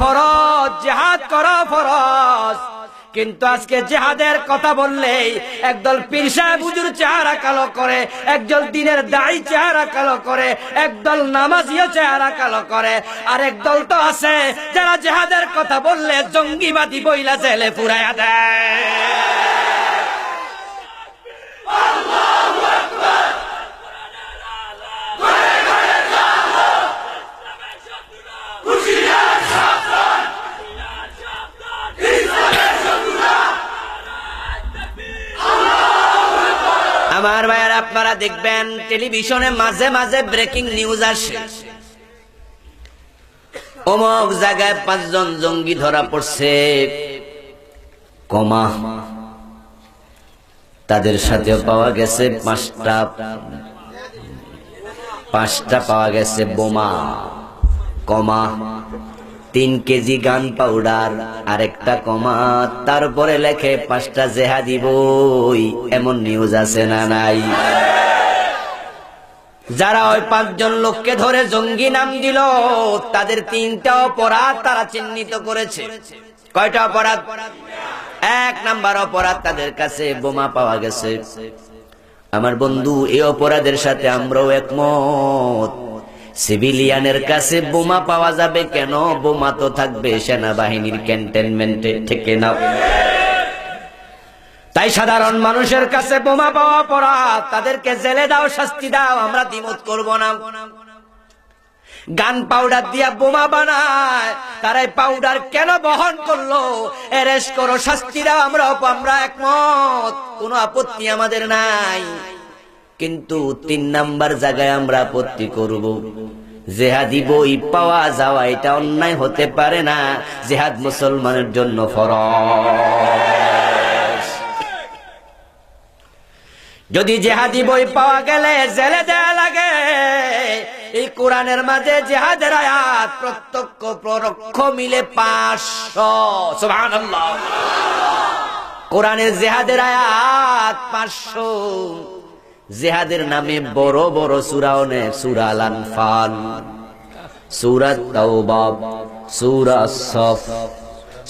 ফরজ করা কিন্তু আজকে জেহাদের কথা বললেই একদল চেহারা কালো করে, একদল দিনের দায়ী চেহারা কালো করে, একদল নামাজিও চেহারা কালো করে। আর একদল তো আছে যারা জেহাদের কথা বললে জঙ্গিবাদী বইলা জেলে পুরাইয়া দেয়। আমার ভাইয়ার আপনারা দেখবেন, টেলিভিশনে মাঝে মাঝে ব্রেকিং নিউজ আসে। অমুক জায়গায় পাঁচজন জঙ্গি ধরা পড়ছে। কমা। তাদের সাথে পাওয়া গেছে পাঁচটা পাঁচটা পাওয়া গেছে বোমা। কমা। তিন কেজি গান পাউডার, আরেকটা কমা তারপরে লেখে পাঁচটা জেহাদি বই। এমন নিউজ আছে না নাই? যারা ওই পাঁচজন লোককে ধরে জঙ্গি নাম দিল, তাদের তিনটা অপরাধ তারা চিহ্নিত করেছে। কয়টা অপরাধ? এক নাম্বার অপরাধ তাদের কাছে বোমা পাওয়া গেছে। আমার বন্ধু, এই অপরাধের সাথে আমরাও একমত। সিভিলিয়ানের কাছে বোমা পাওয়া যাবে কেন? বোমা তো থাকবে সেনাবাহিনীর ক্যান্টনমেন্টে থেকে না তাই সাধারণ মানুষের কাছে বোমা পাওয়া অপরাধ। তাদেরকে জেলে দাও, শাস্তি দাও, আমরা দ্বিমত করব না। গান পাউডার দিয়া বোমা বানায়। তারাই পাউডার কেন বহন করল? এরেস্ট করো, শাস্তি দাও, আমরা আমরা একমত। কোনো আপত্তি আমাদের নাই। কিন্তু তিন নাম্বার জায়গায় আমরা আপত্তি করব। জেহাদি বই পাওয়া যাওয়া এটা অন্যায় হতে পারে না। জেহাদ মুসলমানের জন্য ফরজ। যদি জেহাদি বই পাওয়া গেলে জেলে দেয়া লাগে। এই কোরআনের মাঝে জেহাদের আয়াত প্রত্যক্ষ প্ররক্ষ মিলে পাঁচশো। কোরআনের জেহাদের আয়াত পাঁচশো। জেহাদের নামে বড় বড় সুরাও অনেক সুরা আল আনফাল সুরা তাওবাব সুরা সফ,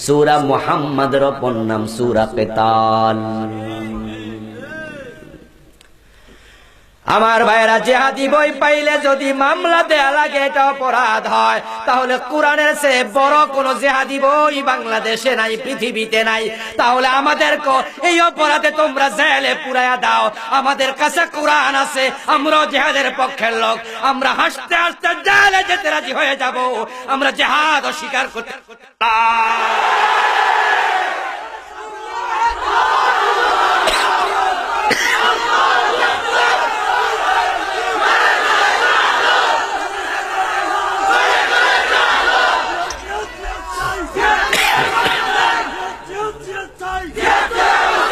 সুরা মুহাম্মাদের অপর নাম সুরা কেতাল। আমার ভাইরা জেহাদি বই পাইলে যদি মামলা দেয়া লাগে, এটা অপরাধ হয়। তাহলে কোরআনের সে বড় কোন জেহাদি বই বাংলাদেশে নাই, পৃথিবীতে নাই। তাহলে আমাদের এই অপরাধে তোমরা জেলে পুরাইয়া দাও। আমাদের কাছে কোরআন আছে, আমরাও জেহাদের পক্ষের লোক। আমরা হাসতে হাসতে জেলে যেতে রাজি হয়ে যাব। আমরা জেহাদ অস্বীকার করতে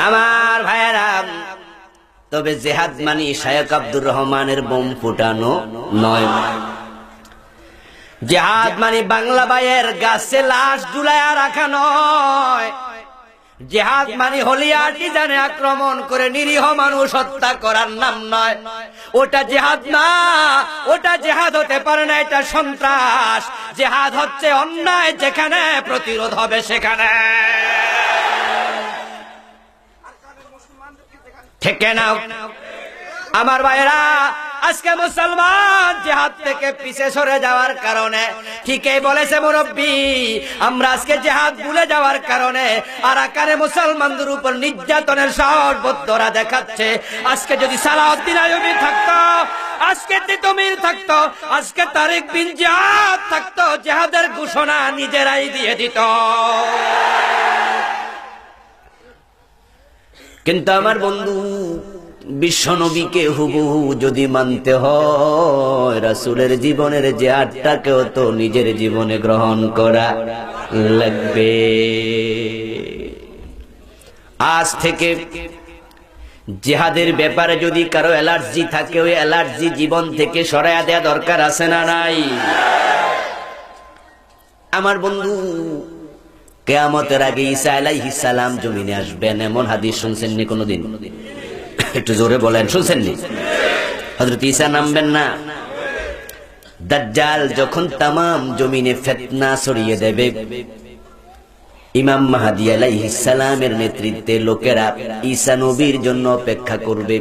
আমার ভাইয়েরা তবে জেহাদ মানি শায়ক আব্দুর রহমানের বোম ফুটানো নয়। জেহাদ মানে বাংলা বাইয়ের গাছে লাশ ঝুলাইয়া রাখা নয়। জেহাদ মানে হলিয়াটি জানে আক্রমণ করে নিরীহ মানুষ হত্যা করার নাম নয়। ওটা জেহাদ না, ওটা জেহাদ হতে পারে না, এটা সন্ত্রাস। জেহাদ হচ্ছে অন্যায় যেখানে প্রতিরোধ হবে সেখানে। থেকে নাও। আমার ভাইরা আজকে মুসলমান জেহাদ থেকে পিছে সরে যাওয়ার কারণে ঠিকই বলেছে মুরব্বী, আমরা আজকে জেহাদ ভুলে যাওয়ার কারণে আর আকারে মুসলমানদের উপর নির্যাতনের সর্বত্তরা দেখাচ্ছে। আজকে যদি সালাউদ্দিন আয়ুবি থাকতো, আজকে তিতুমির থাকতো, আজকে তারিক বিন জিহাদ থাকতো, জেহাদের ঘোষণা নিজেরাই দিয়ে দিত। কিন্তু আমার বন্ধু, বিশ্ব নবীকে হুবহু যদি মানতে হয়, রাসুলের জীবনের যে আটটাকেও তো নিজের জীবনে গ্রহণ করা লাগবে। আজ থেকে জেহাদের ব্যাপারে যদি কারও অ্যালার্জি থাকে, ওই অ্যালার্জি জীবন থেকে সরাইয়া দেয়া দরকার আছে না নাই? আমার বন্ধু কেয়ামতের আগে ঈসা আলাইহিস সালাম জমিনে আসবেন, এমন হাদিস শুনছেন নি কোনোদিন? একটু জোরে বলেন শুনছেন নি হযরত ঈসা নামবেন না। দাজ্জাল যখন তামাম জমিনে ফেতনা ছড়িয়ে দেবে, ইমাম মাহাদি আলাইহিস সালামের নেতৃত্বে লোকেরা ঈসা নবীর জন্য অপেক্ষা করবে।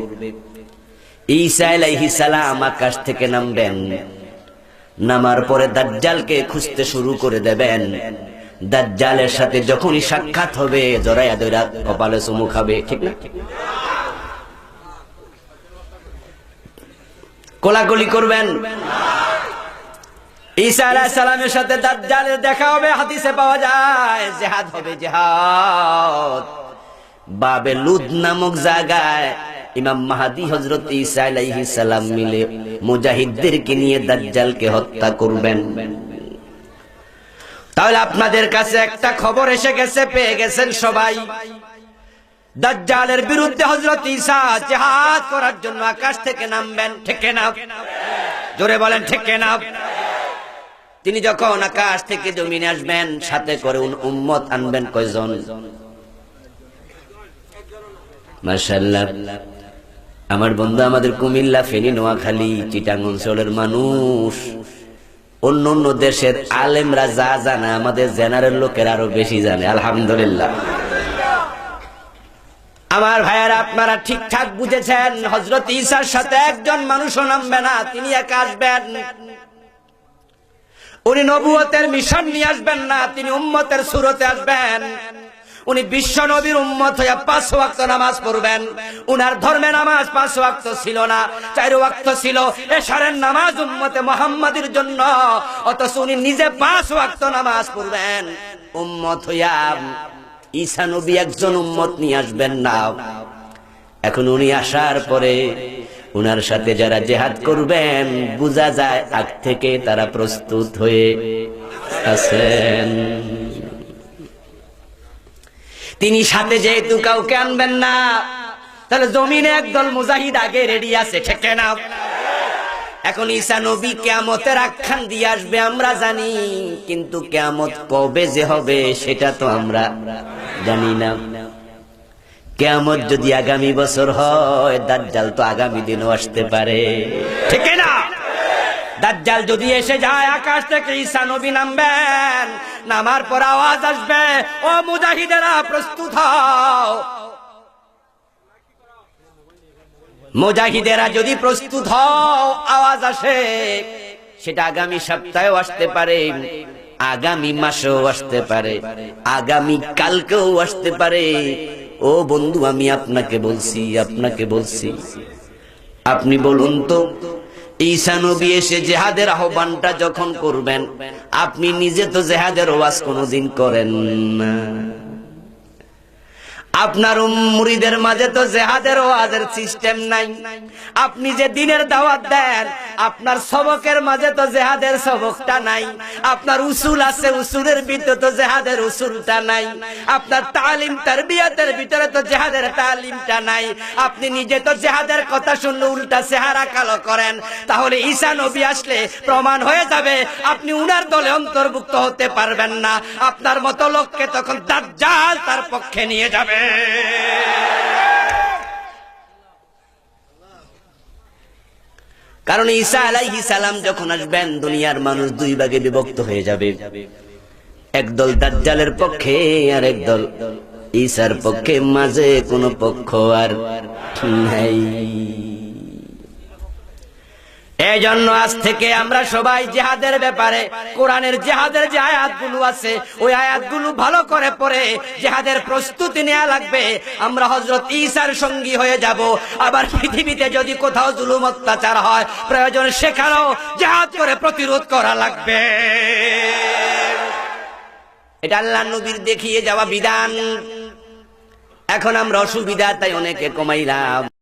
ঈসা আলাইহিস সালাম আকাশ থেকে নামবেন, নামার পরে দাজ্জালকে খুঁজতে শুরু করে দেবেন। দাজ্জালের সাথে যখনই সাক্ষাৎ হবে জরায়া দৈরা কপালে চুমু খাবে, ঠিক না? কোলাকুলি করবেন। সাথে দাজ্জালের দেখা হবে পাওয়া যায়, জিহাদ হবে জিহাদ। বাবে লুদ নামক জায়গায় ইমাম মাহাদি হযরত ঈসা আলাইহিস সালাম মিলে মুজাহিদদেরকে নিয়ে দাজ্জালকে হত্যা করবেন। তাহলে আপনাদের কাছে একটা খবর এসে গেছে, পেয়ে গেছেন সবাই। দাজ্জালের বিরুদ্ধে হযরত ঈসা জিহাদ করার জন্য আকাশ থেকে নামবেন, ঠিক না জোরে বলেন, ঠিক না তিনি যখন আকাশ থেকে জমিনে আসবেন, সাথে করে উম্মত আনবেন কয়জন? মাশাল্লাহ আমার বন্ধু আমাদের কুমিল্লা, ফেনী, নোয়াখালী চিটাং অঞ্চলের মানুষ। অন্য অন্য দেশের আলেমরা যা জানে, আমাদের জেনারেল লোকের আরও বেশি জানে। আলহামদুলিল্লাহ। আমার ভাইয়ারা, আপনারা ঠিকঠাক বুঝেছেন হজরত ঈশার সাথে একজন মানুষও নামবে না, তিনি একা আসবেন। উনি নবুয়তের মিশন নিয়ে আসবেন না, তিনি উম্মতের সুরতে আসবেন। উনি বিশ্ব নবীর উম্মত হইয়া পাঁচ ওয়াক্ত নামাজ পড়বেন। উনার ধর্মে নামাজ পাঁচ ওয়াক্ত ছিল না, চার ওয়াক্ত ছিল। এশারের নামাজ উম্মতে মোহাম্মদের জন্য। অথচ উনি নিজে পাঁচ ওয়াক্ত নামাজ পড়বেন। উম্মত হইয়া ঈসা নবী একজন উম্মত নিয়ে আসবেন না। এখন উনি আসার পরে উনার সাথে যারা জেহাদ করবেন, বোঝা যায় আগ থেকে তারা প্রস্তুত হয়ে আছেন। তিনি সাথে যেহেতু কাউকে আনবেন না, তাহলে জমিনে একদল মুজাহিদ আগে রেডি আছে, ঠিক না এখন ঈসা নবী কেয়ামতের আখ্যান দিয়ে আসবে, আমরা জানি, কিন্তু কেয়ামত কবে যে হবে, সেটা তো আমরা জানি না। কেয়ামত যদি আগামী বছর হয়, দাজ্জাল তো আগামী দিনও আসতে পারে, ঠিক দাজ্জাল যদি এসে যায় আকাশ থেকে ঈসা নবী নামবেন, নামার পর আওয়াজ আসবে, ও মুজাহিদেরা, প্রস্তুত হও। মুজাহিদেরা যদি প্রস্তুত হও, আওয়াজ আসে, সেটা আগামী সপ্তাহেও আসতে পারে, আগামী মাসেও আসতে পারে, আগামী কালকেও আসতে পারে। ও বন্ধু, আমি আপনাকে বলছি আপনাকে বলছি। আপনি বলুন তো ঈসা নবী এসে জেহাদের আহ্বানটা যখন করবেন, আপনি নিজে তো জেহাদের ওয়াজ কোনোদিন করেন না। আপনার মুড়িদের মাঝে তো জেহাদের ওয়াজের সিস্টেম নাই। আপনি যে দিনের দাওয়াত দেন, আপনার সবকের মাঝে তো জেহাদের সবকটা নাই। আপনার উসুল আছে, উসুলের ভিতরে তো জেহাদের উসুলটা নাই। আপনার তালিম তার তারবিয়াতের ভিতরে তো জেহাদের তালিমটা নাই। আপনি নিজে তো জেহাদের কথা শুনলে উল্টা চেহারা কালো করেন। তাহলে ঈসা নবী আসলে প্রমাণ হয়ে যাবে, আপনি উনার দলে অন্তর্ভুক্ত হতে পারবেন না। আপনার মতো লোককে তখন দাজ্জাল তার পক্ষে নিয়ে যাবে। কারণ ঈসা আলাইহি সালাম যখন আসবেন, দুনিয়ার মানুষ দুই ভাগে বিভক্ত হয়ে যাবে। একদল দাজ্জালের পক্ষে আর একদল ঈসার পক্ষে, মাঝে কোনো পক্ষ আর নাই। এই জন্য আজ থেকে আমরা সবাই জেহাদের ব্যাপারে, কোরআনের জেহাদের যে আয়াতগুলো আছে, ওই আয়াতগুলো ভালো করে পড়ে জেহাদের প্রস্তুতি নেওয়া লাগবে। আমরা হজরত ঈসার সঙ্গী হয়ে যাব। আবার পৃথিবীতে যদি কোথাও জুলুম অত্যাচার হয়, প্রয়োজন সেখানেও জেহাদ করে প্রতিরোধ করা লাগবে। এটা আল্লাহ নবীর দেখিয়ে যাওয়া বিধান। এখন আমরা অসুবিধা, তাই অনেকে কমাইলাম।